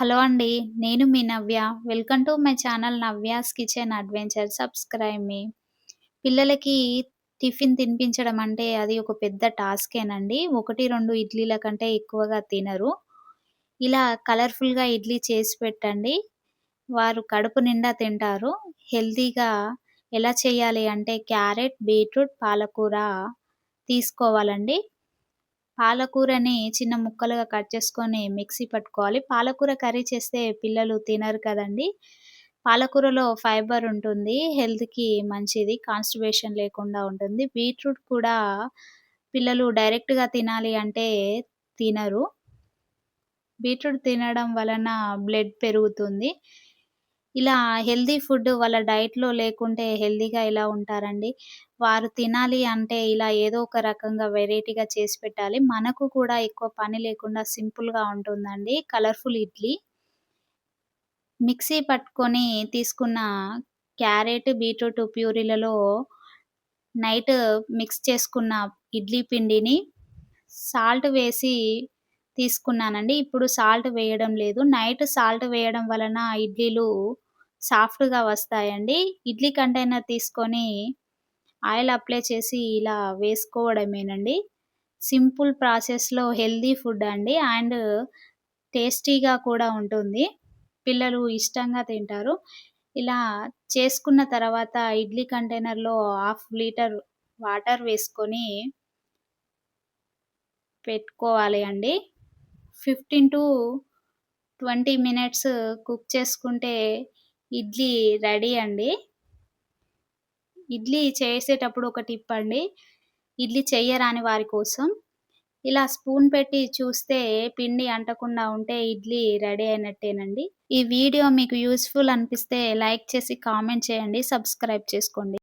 Hello అండి. నేను మీ Navya. Welcome to my channel Navya's kitchen adventure. Subscribe మీ. పిల్లలకి tiffin తినిపించడం అంటే అది ఒక పెద్ద టాస్కేనండి. 1, 2 ఇడ్లీల కంటే ఎక్కువగా తినరు. ఇలా కలర్‌ఫుల్‌గా ఇడ్లీ చేసి పెట్టండి. వారు కడుపు నిండా తింటారు. హెల్తీగా ఎలా చేయాలి అంటే క్యారెట్, బీట్రూట్, పాలకూర తీసుకోవాలండి. పాలకూరని చిన్న ముక్కలుగా కట్ చేసుకొని మిక్సీ పట్టుకోవాలి. పాలకూర కర్రీ చేస్తే పిల్లలు తినరు కదండీ! పాలకూరలో ఫైబర్ ఉంటుంది. హెల్త్‌కి మంచిది. కాన్స్టిబేషన్ లేకుండా ఉంటుంది. బీట్రూట్ కూడా పిల్లలు డైరెక్ట్‌గా తినాలి అంటే తినరు. బీట్రూట్ తినడం వలన బ్లడ్ పెరుగుతుంది. ఇలా హెల్తీ ఫుడ్ వాళ్ళ డైట్‌లో లేకుంటే హెల్తీగా ఎలా ఉంటారండి? వారు తినాలి అంటే ఇలా ఏదో ఒక రకంగా వెరైటీగా చేసి పెట్టాలి. మనకు కూడా ఎక్కువ పని లేకుండా సింపుల్‌గా ఉంటుందండి కలర్‌ఫుల్ ఇడ్లీ. మిక్సీ పట్టుకొని తీసుకున్న క్యారెట్, బీట్రూట్ ప్యూరీలలో నైట్ మిక్స్ చేసుకున్న ఇడ్లీ పిండిని సాల్ట్ వేసి తీసుకున్నానండి. ఇప్పుడు సాల్ట్ వేయడం లేదు. నైట్ సాల్ట్ వేయడం వలన ఇడ్లీలు సాఫ్ట్‌గా వస్తాయండి. ఇడ్లీ కంటైనర్ తీసుకొని ఆయిల్ అప్లై చేసి ఇలా వేసుకోవడమేనండి. సింపుల్ ప్రాసెస్‌లో హెల్తీ ఫుడ్ అండి. అండ్ టేస్టీగా కూడా ఉంటుంది. పిల్లలు ఇష్టంగా తింటారు. ఇలా చేసుకున్న తర్వాత ఇడ్లీ కంటైనర్‌లో హాఫ్ లీటర్ వాటర్ వేసుకొని పెట్టుకోవాలి అండి. 15-20 మినిట్స్ కుక్ చేసుకుంటే ఇడ్లీ రెడీ అండి. ఇడ్లీ చేసేటప్పుడు ఒక టిప్ అండి. ఇడ్లీ చెయ్యరాని వారి కోసం ఇలా స్పూన్ పెట్టి చూస్తే పిండి అంటకుండా ఉంటే ఇడ్లీ రెడీ అయినట్టేనండి. ఈ వీడియో మీకు యూస్ఫుల్ అనిపిస్తే లైక్ చేసి కామెంట్ చేయండి. సబ్స్క్రైబ్ చేసుకోండి.